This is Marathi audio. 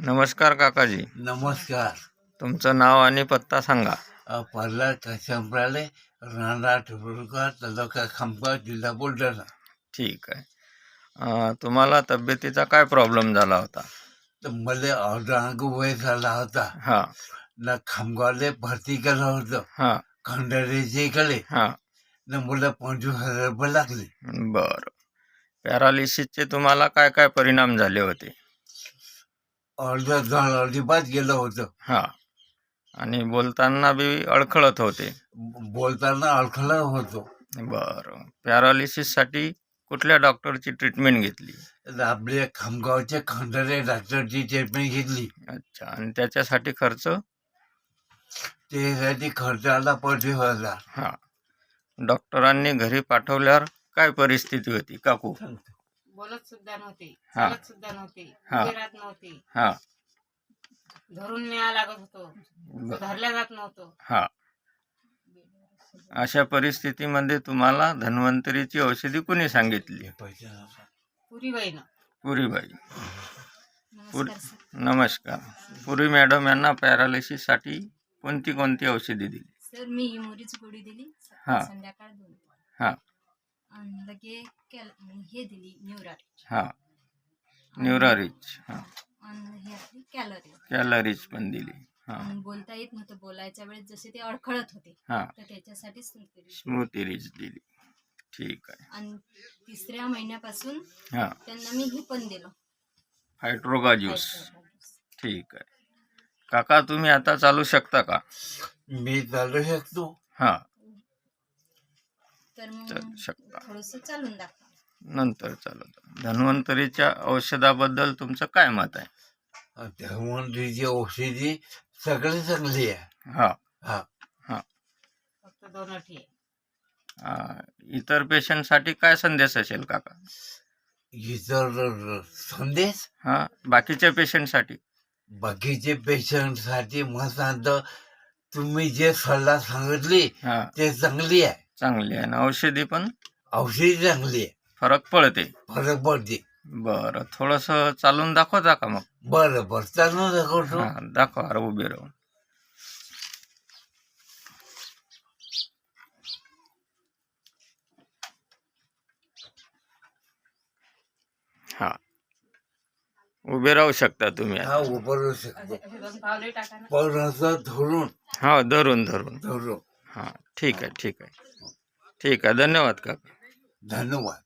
नमस्कार काकाजी. नमस्कार. तुमचं नाव आणि पत्ता सांगा. अ, प्रल्हाद राणा ठिबुरकर तालुका खामगाव जिल्हा बुलढाणा. ठीक आहे. अं, तुम्हाला तब्येतीचा काय प्रॉब्लेम झाला होता? तर मला अर्धांग वय झाला होता. हां. ना खामगावले भरती केलं होतं. हां. खंडारीच्या इकडे हां. ना मला पंचवीस हजार रुपये लागले. बरं. पॅरालिसिसचे तुम्हाला काय काय परिणाम झाले होते? अर्ध जण अजिबात गेलं होतं. हां. आणि बोलताना बी अडखळत होते. बोलताना अडखळत होतो. बरं. पॅरालिसिससाठी कुठल्या डॉक्टरची ट्रीटमेंट घेतली? आपल्या खामगावच्या खंडारे डॉक्टरची ट्रीटमेंट घेतली. अच्छा. आणि त्याच्यासाठी खर्च? त्यासाठी खर्च आला पंचवीस हजार हां डॉक्टरांनी घरी पाठवल्यावर काय परिस्थिती होती? काकू? बोलत सुद्धा नव्हते हा. चालत सुद्धा नव्हते हा. उभे राहत नव्हते. हां. धरून न्याय लागत होतो ब- धरल्या जात नव्हतं. हा. अशा परिस्थितीमध्ये तुम्हाला धन्वंतरीची औषधी कुणी सांगितली? पुरी बाईनं. पुरीबाई पुर नमस्कार सर. नमस्कार. पुरी मॅडम यांना पॅरालिसिससाठी कोणती कोणती औषधी दिली? सर मी इमोरीची गोळी दिली. हा. संध्याकाळ दोन हा. आणि लगे कॅल हे दिली न्यूरार हा. न्यूरारिच हा. आणि हे आपली कॅलरी. कॅलरीज पण दिली हा. आणि बोलता येत नव्हतं बोलायच्या वेळेस जसे ते अडखळत होते हा. तर त्याच्यासाठी स्मृती दिली. ठीक आहे. आणि तिसऱ्या महिन्यापासून हा. त्यांना मी हे पण दिलं. हायड्रोगा ज्यूस ठीक आहे. काका तुम्ही आता चालू शकता का? मी चालू शकतो. हा. तर चालू मग शकता. थोडस चालून दाखवा. नंतर चालत धन्वंतरीच्या औषधाबद्दल तुमचं काय मत आहे? धर्मंतरीची औषधी सगळी चांगली आहे. हा. हा. फक्त दोन अटी आहे इतर पेशंटसाठी काय संदेश असेल काका? इतर संदेश? हा बाकीच्या पेशंटसाठी? बाकीचे पेशंटसाठी मग सांगतो तुम्ही जे सल्ला सांगितली हा. ते चांगली आहे. चांगली आहे ना? औषधी पण? औषधी चांगली आहे. फरक पडते. फरक पडते. बरं थोडंसं चालून दाखवता का मग? बरं बरं. चालू दाखवतो. हा दाखवा अरे उभे राहून. हा. उभे राहू शकता तुम्ही हा उभारू शकतो. असं धरून. हा धरून धरून. धरून. हा ठीक आहे ठीक आहे. ठीक आहे धन्यवाद काका. धन्यवाद.